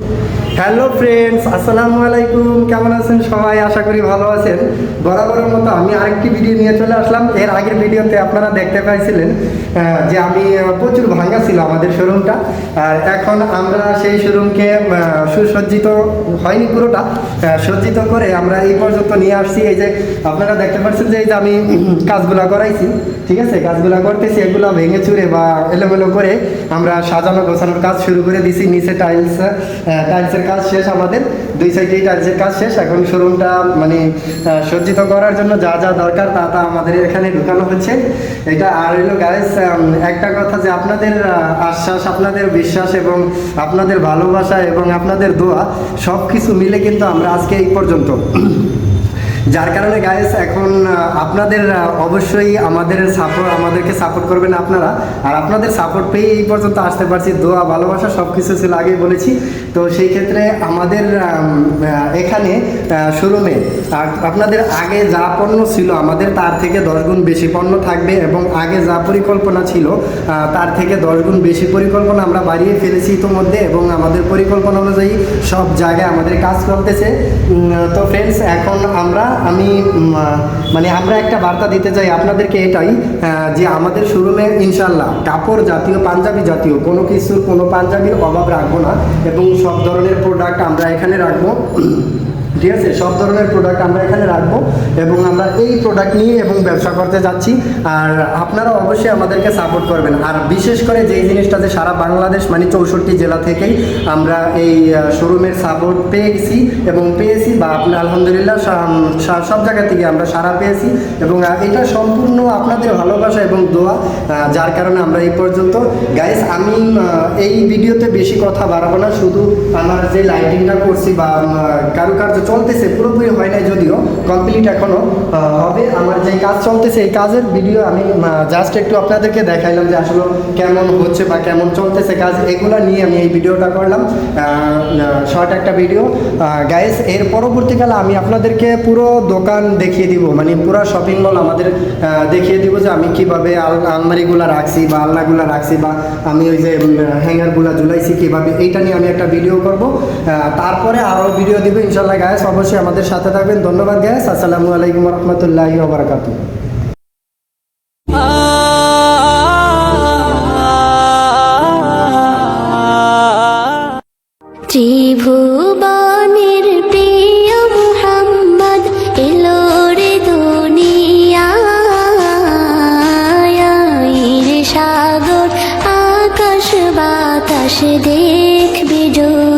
Thank you hello friends, আসসালামু আলাইকুম। কেমন আছেন সবাই? আশা করি ভালো আছেন। বরাবরের মতো আমি আরেকটি ভিডিও নিয়ে চলে আসলাম। এর আগের ভিডিওতে আপনারা দেখতে পাইছিলেন যে আমি প্রচুর ভাঙা ছিল আমাদের শোরুমটা আর এখন আমরা সেই শোরুমকে সুসজ্জিত, হয়নি পুরোটা সজ্জিত করে আমরা এই পর্যন্ত নিয়ে আসছি। এই যে আপনারা দেখতে পাচ্ছেন যে এই যে আমি কাজগুলা করাইছি, ঠিক আছে? কাজগুলা করতেছি, এগুলো ভেঙে চুরে বা এলোমেলো করে আমরা সাজানো গোছানোর কাজ শুরু করে দিছি। নিচে টাইলস টাইলসের কাজ শেষ আমাদের। দুই সাইডে টাইলসের কাজ শেষ। এখন শোরুমটা মানে সজ্জিত করার জন্য যা যা দরকার তা তা আমাদের এখানে ঢুকানো হচ্ছে। এটা আর হইল গাইস একটা কথা যে আপনাদের আশ্বাস, আপনাদের বিশ্বাস এবং আপনাদের ভালোবাসা এবং আপনাদের দোয়া সব কিছু মিলে কিন্তু আমরা আজকে এই পর্যন্ত। যার কারণে গাইস এখন আপনাদের অবশ্যই আমাদের সাপোর্ট আমাদেরকে সাপোর্ট করবেন আপনারা। আর আপনাদের সাপোর্ট পেয়ে এই পর্যন্ত আসতে পারছি। দোয়া, ভালোবাসা সব কিছু ছিল আগেই বলেছি। তো সেই ক্ষেত্রে আমাদের এখানে শোরুমে আপনাদের আগে যা পণ্য ছিল, আমাদের তার থেকে দশ গুণ বেশি পণ্য থাকবে এবং আগে যা পরিকল্পনা ছিল তার থেকে দশ গুণ বেশি পরিকল্পনা আমরা বাড়িয়ে ফেলেছি ইতোমধ্যে এবং আমাদের পরিকল্পনা অনুযায়ী সব জায়গায় আমাদের কাজ করতেছে তো ফ্রেন্ডস এখন আমরা আমি মানে আমরা একটা বার্তা দিতে চাই আপনাদেরকে এটাই যে আমাদের শোরুমে ইনশাল্লাহ কাপড় জাতীয়, পাঞ্জাবি জাতীয়, কোনো কিছুর কোনো পাঞ্জাবির অভাব রাখব না এবং সব ধরনের প্রোডাক্ট আমরা এখানে রাখব। ঠিক আছে? সব ধরনের প্রোডাক্ট আমরা এখানে রাখব এবং আমরা এই প্রোডাক্ট নিয়ে এবং ব্যবসা করতে যাচ্ছি। আর আপনারা অবশ্যই আমাদেরকে সাপোর্ট করবেন। আর বিশেষ করে যেই জিনিসটা যে সারা বাংলাদেশ মানে চৌষট্টি জেলা থেকেই আমরা এই শোরুমের সাপোর্ট পেয়েছি এবং পেয়েছি বা আপনি, আলহামদুলিল্লাহ সব জায়গা থেকে আমরা সারা পেয়েছি এবং এটা সম্পূর্ণ আপনাদের ভালোবাসা এবং দোয়া যার কারণে আমরা এই পর্যন্ত। গাইস আমি এই ভিডিওতে বেশি কথা বাড়াবো না। শুধু আমার যে লাইটিংটা করছি বা কারুকার্য চলতেছে পুরোপুরি হয় নাই যদিও। কমপ্লিট এখনও হবে আমার যে কাজ চলতেছে, এই কাজের ভিডিও আমি জাস্ট একটু আপনাদেরকে দেখাইলাম যে আসলে কেমন হচ্ছে বা কেমন চলতেছে কাজ, এগুলো নিয়ে আমি এই ভিডিওটা করলাম। শর্ট একটা ভিডিও গাইস এর পরবর্তীকালে আমি আপনাদেরকে পুরো দোকান দেখিয়ে দিব মানে পুরো শপিং মল আমাদের দেখিয়ে দিব যে আমি কীভাবে আল- আলমারিগুলো রাখছি বা আলনাগুলো রাখছি বা আমি ওই যে হ্যাঙ্গারগুলো ঝুলাইছি কীভাবে, এইটা নিয়ে আমি একটা ভিডিও করব। তারপরে আরও ভিডিও দিব ইনশাল্লাহ গ্যাস অবশ্যই আমাদের সাথে থাকবেন। ধন্যবাদ গ্যাস আসসালামু আলাইকুম রহমতুল্লাহি ওবরাকাতু ত্রিভুবনের প্রিয় মুহাম্মদ এলো রে দুনিয়ায় সাগর আকাশ বাতাস দেখবি যদি